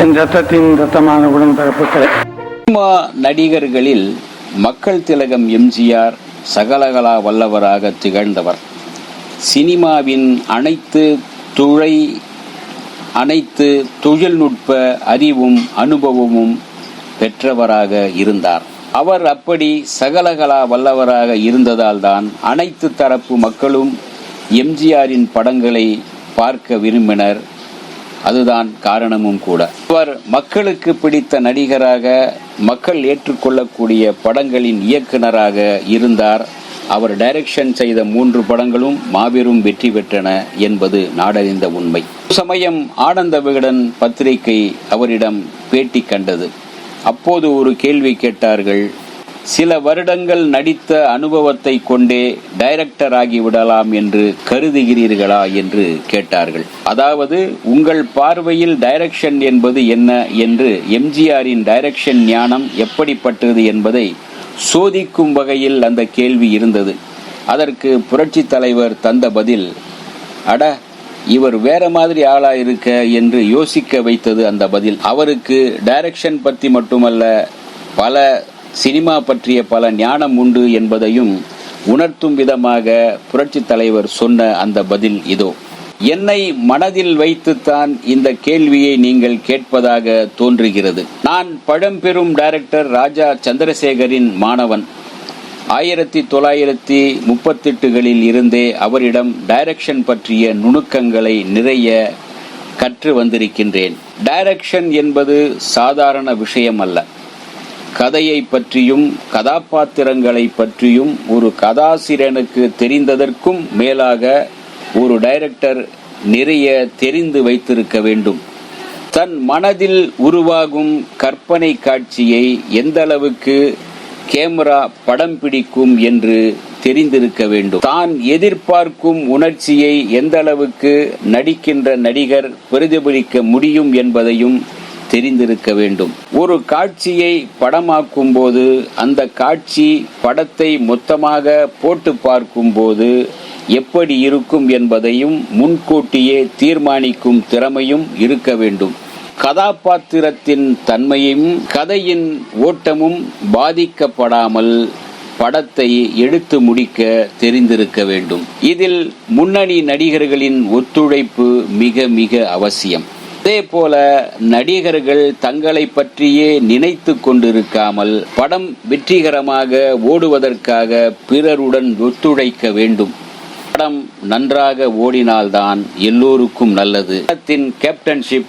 என் ரத்தத்தின் ரத்தமான உடன்பிறப்புகளே சினிமா நடிகர்களில் மக்கள் திலகம் எம்ஜிஆர் சகலகலா வல்லவராக திகழ்ந்தவர். சினிமாவின் அனைத்து துறை அனைத்து தொழில்நுட்ப அறிவும் அனுபவமும் பெற்றவராக இருந்தார். அவர் அப்படி சகலகலா வல்லவராக இருந்ததால் தான் அனைத்து தரப்பு மக்களும் எம்ஜிஆரின் படங்களை பார்க்க விரும்பினர். அதுதான் காரணமும் கூட. அவர் மக்களுக்கு பிடித்த நடிகராக மக்கள் ஏற்றுக்கொள்ளக்கூடிய படங்களின் இயக்குனராக இருந்தார். அவர் டைரக்ஷன் செய்த மூன்று படங்களும் மாபெரும் வெற்றி பெற்றன என்பது நாடறிந்த உண்மை. சமயம் ஆனந்த விகடன் பத்திரிகை அவரிடம் பேட்டி கண்டது. அப்போது ஒரு கேள்வி கேட்டார்கள் சில வருடங்கள் நடித்த அனுபவத்தை கொண்டே டைரக்டர் ஆகிவிடலாம் என்று கருதுகிறீர்களா என்று கேட்டார்கள். அதாவது உங்கள் பார்வையில் டைரக்ஷன் என்பது என்ன என்று எம்ஜிஆரின் டைரக்ஷன் ஞானம் எப்படிப்பட்டது என்பதை சோதிக்கும் வகையில் அந்த கேள்வி இருந்தது. அதற்கு புரட்சி தலைவர் தந்த பதில் அட இவர் வேற மாதிரி ஆளா இருக்க என்று யோசிக்க வைத்தது அந்த பதில். அவருக்கு டைரக்ஷன் பற்றி மட்டுமல்ல பல சினிமா பற்றிய பல ஞானம் உண்டு என்பதையும் உணர்த்தும் விதமாக புரட்சி தலைவர் சொன்ன அந்த பதில் இதோ. என்னை மனதில் வைத்துத்தான் இந்த கேள்வியை நீங்கள் கேட்பதாக தோன்றுகிறது. நான் பழம்பெரும் டைரக்டர் ராஜா சந்திரசேகரின் மாணவன். ஆயிரத்தி தொள்ளாயிரத்தி முப்பத்தெட்டுகளில் இருந்தே அவரிடம் டைரக்ஷன் பற்றிய நுணுக்கங்களை நிறைய கற்று வந்திருக்கின்றேன். டைரக்ஷன் என்பது சாதாரண விஷயம் அல்ல கதையை பற்றியும் கதாபாத்திரங்களை பற்றியும் ஒரு கதாசிரியனுக்கு தெரிந்ததற்கும் மேலாக ஒரு டைரக்டர் நிறைய தெரிந்து வைத்திருக்க வேண்டும். தன் மனதில் உருவாகும் கற்பனை காட்சியை எந்த அளவுக்கு கேமரா படம் பிடிக்கும் என்று தெரிந்திருக்க வேண்டும். தான் எதிர்பார்க்கும் உணர்ச்சியை எந்த அளவுக்கு நடிக்கின்ற நடிகர் பிரதிபலிக்க முடியும் என்பதையும் தெரிந்திருக்க வேண்டும். ஒரு காட்சியை படமாக்கும் போது அந்த காட்சி படத்தை மொத்தமாக போட்டு பார்க்கும் போது எப்படி இருக்கும் என்பதையும் முன்கூட்டியே தீர்மானிக்கும் திறமையும் இருக்க வேண்டும். கதாபாத்திரத்தின் தன்மையும் கதையின் ஓட்டமும் பாதிக்கப்படாமல் படத்தை எடுத்து முடிக்க தெரிந்திருக்க வேண்டும். இதில் முன்னணி நடிகர்களின் ஒத்துழைப்பு மிக மிக அவசியம். அதே போல நடிகர்கள் தங்களை பற்றியே நினைத்து கொண்டிருக்காமல் படம் வெற்றிகரமாக ஓடுவதற்காக பிறருடன் ஒத்துழைக்க வேண்டும். படம் நன்றாக ஓடினால்தான் எல்லோருக்கும் நல்லது. படத்தின் கேப்டன்ஷிப்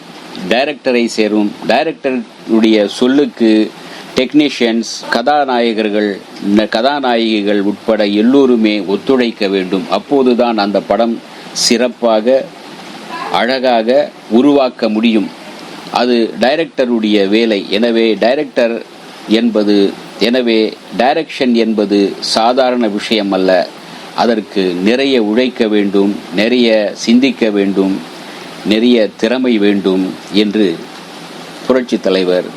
டைரக்டரை சேரும். டைரக்டருடைய சொல்லுக்கு டெக்னீஷியன்ஸ் கதாநாயகர்கள் கதாநாயகிகள் உட்பட எல்லோருமே ஒத்துழைக்க வேண்டும். அப்போதுதான் அந்த படம் சிறப்பாக அழகாக உருவாக்க முடியும். அது டைரக்டருடைய வேலை. எனவே டைரக்டர் என்பது எனவே டைரக்ஷன் என்பது சாதாரண விஷயம் அல்ல. அதற்கு நிறைய உழைக்க வேண்டும் நிறைய சிந்திக்க வேண்டும் நிறைய திறமை வேண்டும் என்று புரட்சி தலைவர்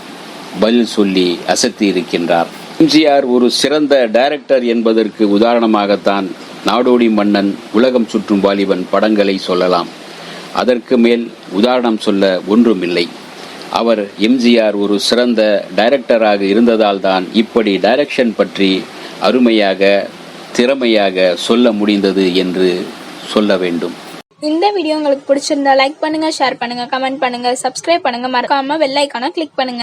பதில் சொல்லி அசத்தி இருக்கின்றார் எம்ஜிஆர் ஒரு சிறந்த டைரக்டர் என்பதற்கு உதாரணமாகத்தான் நாடோடி மன்னன் உலகம் சுற்றும் வாலிபன் படங்களை சொல்லலாம். அதற்கு மேல் உதாரணம் சொல்ல ஒன்றுமில்லை. அவர் எம்ஜிஆர் ஒரு சிறந்த டைரக்டராக இருந்ததால் தான் இப்படி டைரக்ஷன் பற்றி அருமையாக திறமையாக சொல்ல முடிந்தது என்று சொல்ல வேண்டும். இந்த வீடியோ உங்களுக்கு பிடிச்சிருந்தா லைக் பண்ணுங்க ஷேர் பண்ணுங்க கமெண்ட் பண்ணுங்க சப்ஸ்கிரைப் பண்ணுங்க. மறக்காம வெள்ளைக்கான கிளிக் பண்ணுங்க.